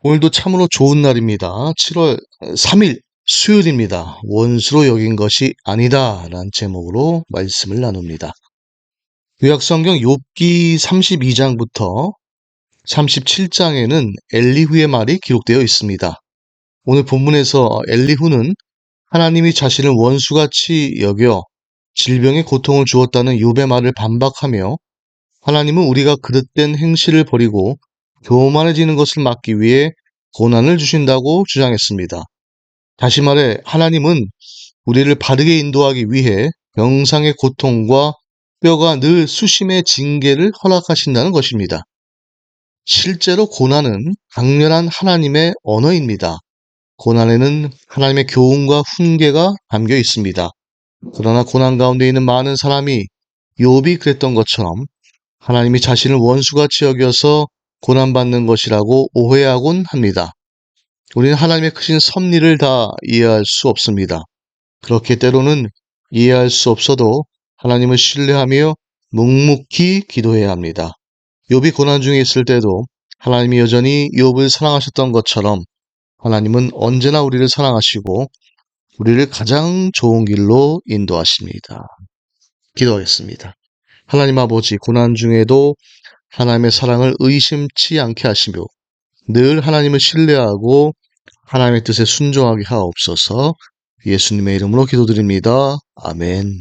오늘도 참으로 좋은 날입니다. 7월 3일 수요일입니다. 원수로 여긴 것이 아니다 라는 제목으로 말씀을 나눕니다. 구약성경 욥기 32장부터 37장에는 엘리후의 말이 기록되어 있습니다. 오늘 본문에서 엘리후는 하나님이 자신을 원수같이 여겨 질병의 고통을 주었다는 욥의 말을 반박하며 하나님은 우리가 그릇된 행실을 버리고 교만해지는 것을 막기 위해 고난을 주신다고 주장했습니다. 다시 말해 하나님은 우리를 바르게 인도하기 위해 병상의 고통과 뼈가 늘 수심의 징계를 허락하신다는 것입니다. 실제로 고난은 강렬한 하나님의 언어입니다. 고난에는 하나님의 교훈과 훈계가 담겨 있습니다. 그러나 고난 가운데 있는 많은 사람이 욥이 그랬던 것처럼 하나님이 자신을 원수같이 여겨서 고난받는 것이라고 오해하곤 합니다. 우리는 하나님의 크신 섭리를 다 이해할 수 없습니다. 그렇게 때로는 이해할 수 없어도 하나님을 신뢰하며 묵묵히 기도해야 합니다. 욥이 고난 중에 있을 때도 하나님이 여전히 욥을 사랑하셨던 것처럼 하나님은 언제나 우리를 사랑하시고 우리를 가장 좋은 길로 인도하십니다. 기도하겠습니다. 하나님 아버지 고난 중에도 하나님의 사랑을 의심치 않게 하시며 늘 하나님을 신뢰하고 하나님의 뜻에 순종하게 하옵소서 예수님의 이름으로 기도드립니다. 아멘.